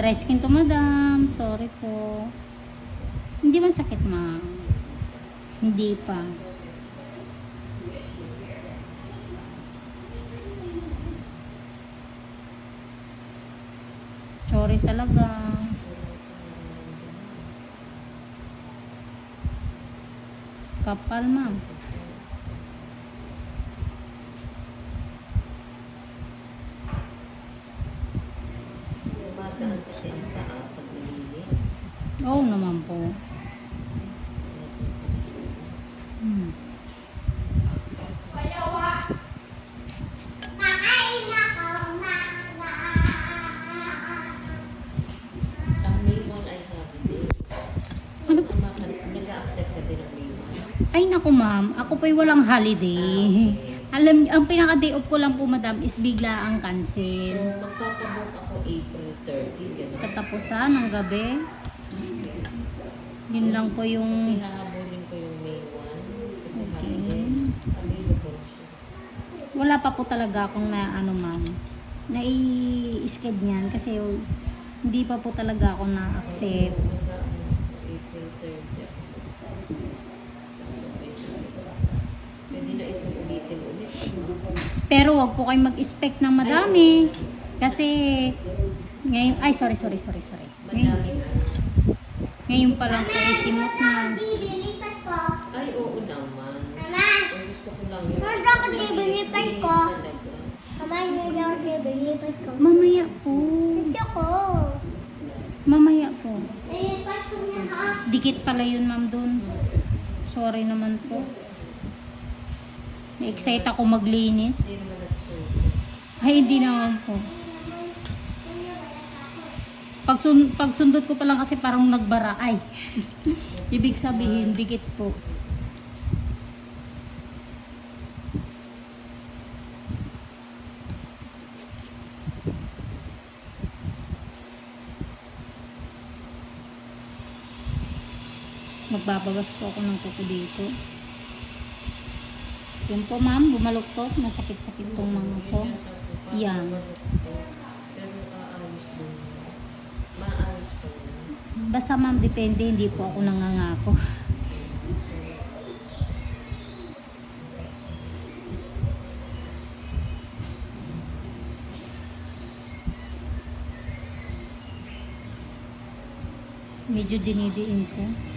dry skin to, madam. Sorry po. Hindi man sakit, ma'am. Hindi pa. Sorry talaga. Kapal, ma'am. Ay naku ma'am, ako po'y walang holiday. Alam niyo, ang pinaka-day off ko lang po madam is bigla ang So, cancel. magpapabook ako April 30, gano'n. Katapusan ng gabi. Yun lang po Kasi yung... hahabulin ko yung May 1. Kasi Okay. holiday. Available siya. Wala pa po talaga akong na ano ma'am. Nai-sked niyan kasi hindi pa po talaga ako na-accept. Nag-ano, April 30. Sasabay na. Pwede na ito ulitin ulit. Pero wag po kayo mag-expect ng madami. Kasi ngayon, ay sorry, sorry, sorry, sorry. Ngayon, ngayon pa lang po ay simot na. Ay, oo naman. Mama. Ang gusto ko lang yun. Dilipat ko. Mama, hindi daw dilipat ko. Mamaya po. Gusto ko. Mamaya po. Dikit pala yun ma'am dun. Sorry naman po. Na-excite ako maglinis. Ay, hindi naman po. Pag, sun- pag sundot ko pa lang kasi parang nagbara. Ay, ibig sabihin, dikit po. Magbabawas po ako ng kuko dito. Yun po ma'am, bumaluktot. Masakit-sakit tong mga to. Yan. Basta ma'am, depende. Hindi po ako nangangako. Medyo dinidiin ko.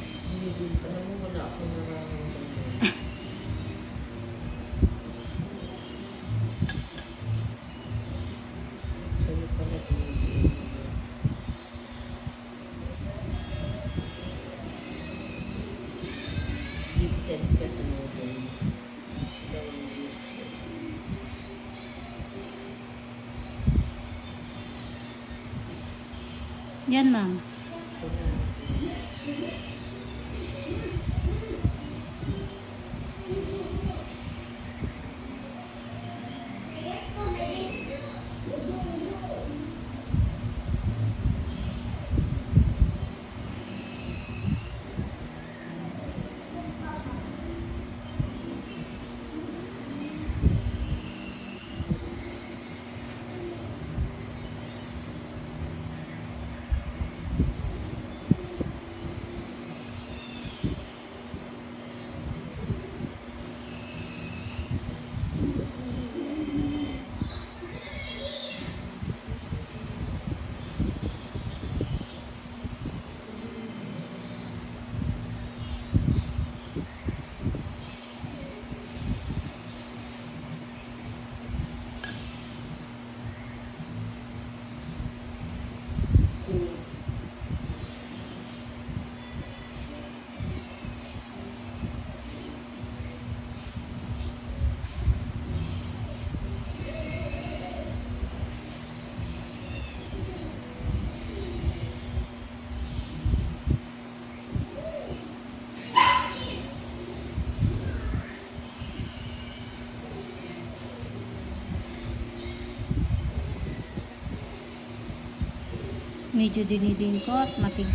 Medyo dinidin ko at matig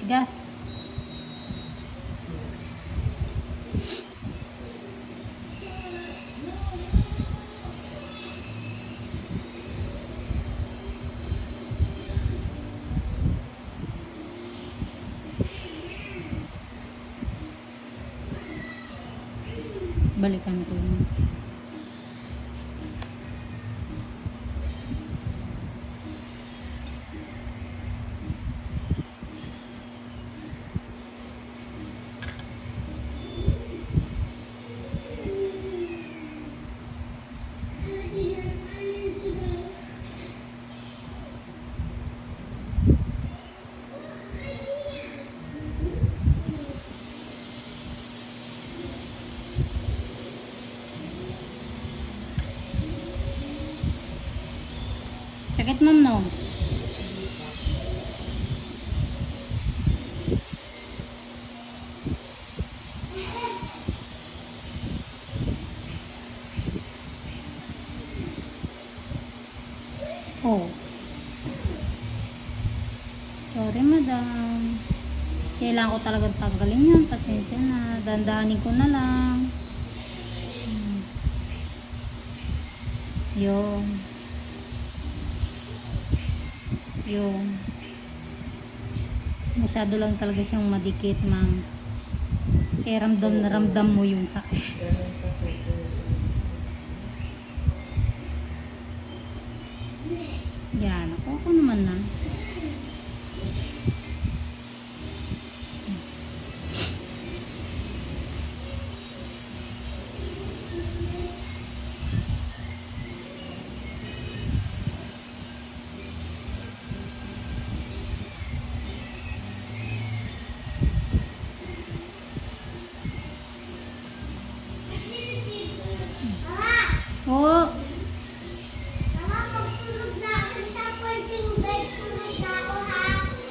tigas. Balikan ko yun. Sakit ma'am no? Oh. Sorry madam. Kailangan ko talagang tanggalin yan. Pasensya na. Dandahanin ko na lang. Hmm. Yung. Masyado lang talaga siyang madikit, ma'am. Kaya ramdam na ramdam mo yung sakit.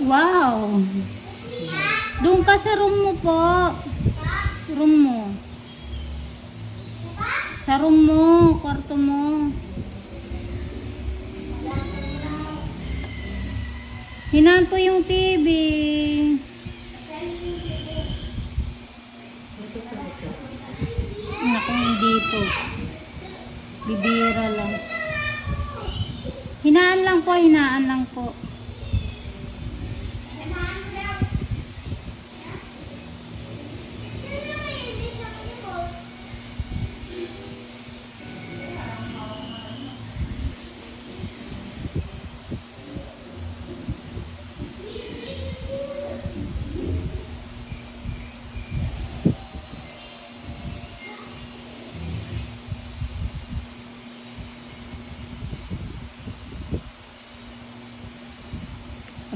Wow. Doon ka sa room mo po. Room mo. Sa room mo, kwarto mo. Hinaan po yung TV. Naku, hindi po. Bibira lang. Hinaan lang po, hinaan lang po.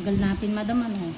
Tagal natin, madam, ano?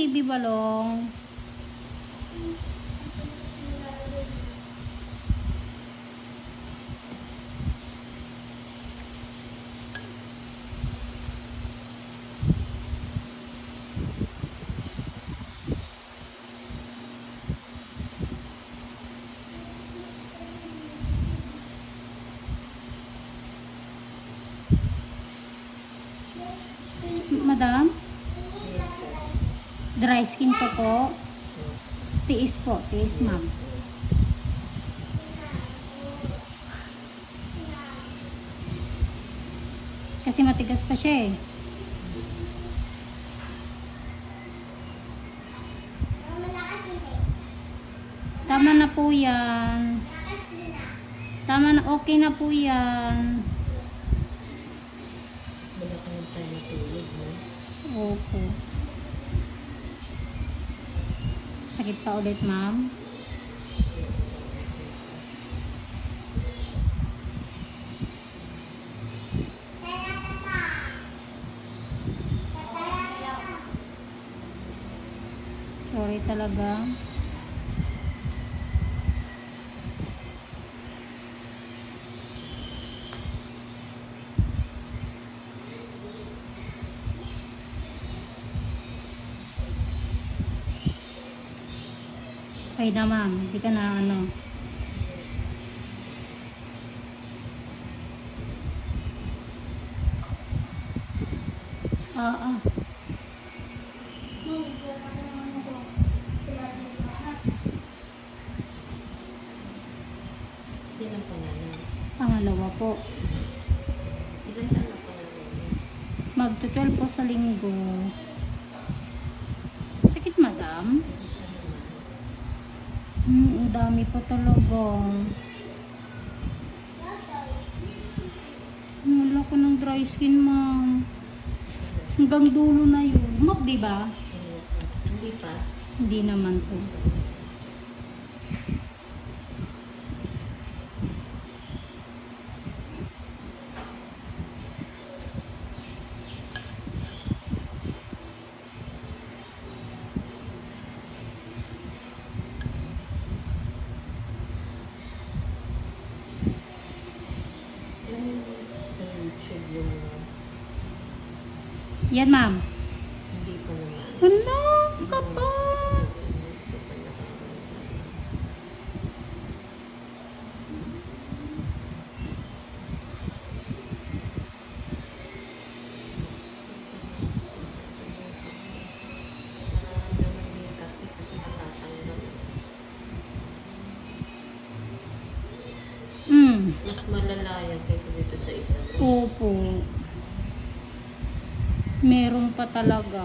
TV balong. Madam? Dry skin po po. Tiis po, tiis ma'am. Kasi matigas pa siya eh. Tama na po yan. Tama na, okay na po yan. Wala kang tayo natulog, no? Opo. Sakit pa ulit, ma'am? Sorry talaga. Okay na ma'am, hindi ka na ano. Ah, ah. Pangalan. Pangalawa po. Ilan taon ang pangalan? Magto-12 po sa linggo. Sakit madam? Ang dami pa talaga. Wala ko ng dry skin, ma'am. Hanggang dulo na yun. Map, di ba? Hindi pa. Hindi naman po. Alam mo sa YouTube yung Yan, ma'am. hindi naman. Ano? Natatanggal. Hmm. Mas malala yan kaysa dito sa isa. Opo. Talaga.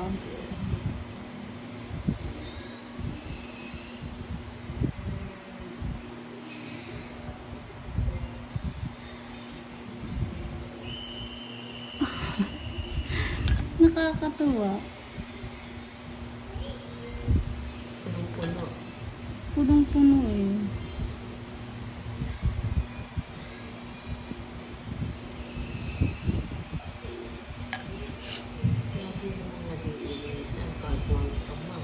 Nakakatuwa. Punong-puno. Punong-puno eh. Kaya hindi naman nadidinis ang cardboard ka mo.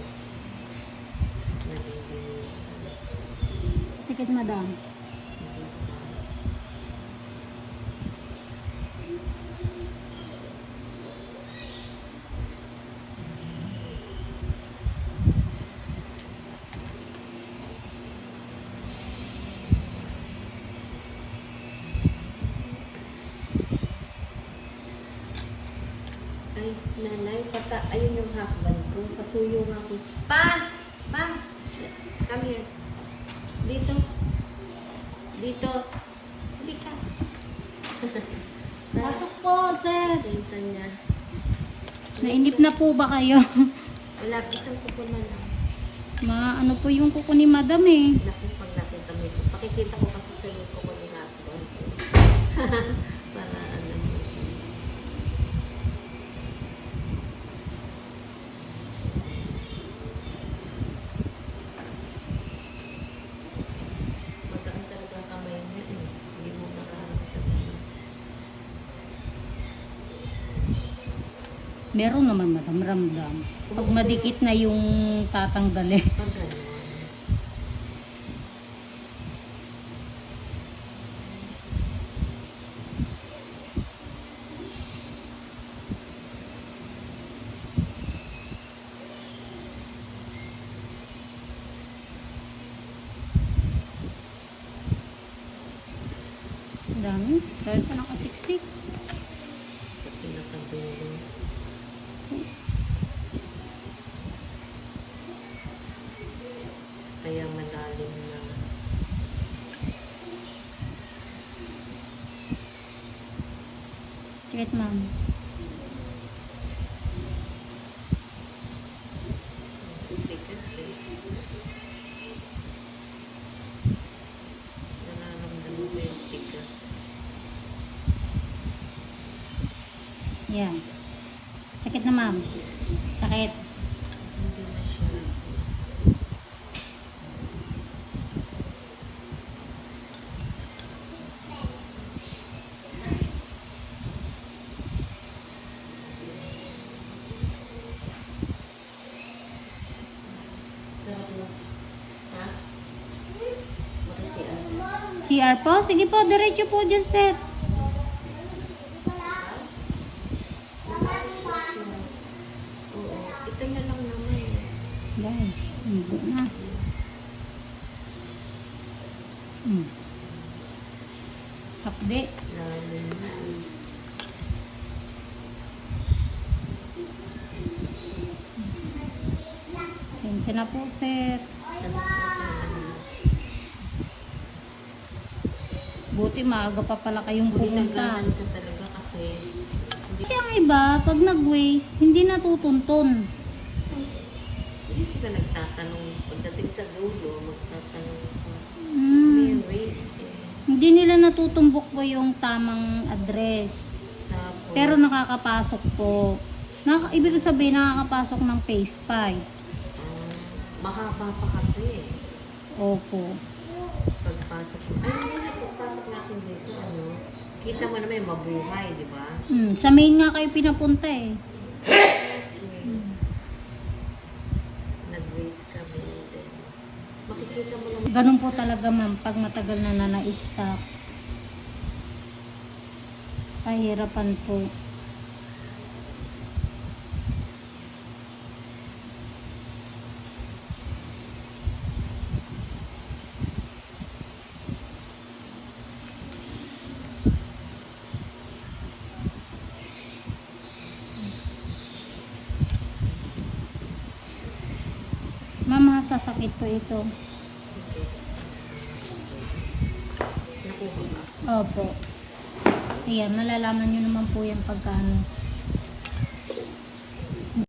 Nadidinis. Tikit madam. Ay, nanay, pata, ayun yung husband ko. Pasuyo nga ako. Pa! Pa! Come here. Dito. Dito. Hindi ka. Pasok po, sir. Kita niya. Nainip na po ba kayo? Wala, isang kuko na lang. Ma, ano po yung kuko ni madam eh. Naku, pag nakita mo ito. Pakikita ko kasi sa iyo kuko ni husband ko. Para ano mo. Magaan talaga ang kamay niya eh. Hindi mo makaramdaman. Meron naman madam ramdam. Pag madikit na yung tatanggalin. Pag gano'n. Ang Dami. Dahil pa nakasiksik. Sa pinakadulo. Kaya malalim na. Tikit ma'am. Tigas eh. Nararamdaman ko yung tigas. Yan. Sakit na ma'am. Sakit. Hindi na siya. Sarap mo. Ha? Makasi ano? CR po? Sige po, diretso po dyan, sir. Ito na lang naman. eh. Dahil, hindi na. Hmm. Na. Sensya na po, sir. Po ito? Buti maaga pa pala kayong Hindi pumunta. ka talaga kasi hindi Kasi ang iba, pag nag-waste, hindi natutuntun. hindi sila nagtatanong pagdating sa dulo, magtatanong. Hmm. May waste eh. Hindi nila natutumbok po yung tamang address. Tapos, Pero nakakapasok po. Naka, ibig sabihin, nakakapasok ng phase 5. ah, mahaba pa kasi Opo. pagpasok mo. Ay, hindi pagpasok natin dito, ano? Kita mo naman yung mabuhay, di ba? Hmm, sa main nga kayo pinapunta eh. Okay. Nag-waste kami. Then, makikita mo lang Ganun po talaga ma'am, pag matagal na na na-stock. Pahirapan po. Ma'am, masasakit po ito. Opo. Ayan, malalaman nyo naman po yan pagka ano.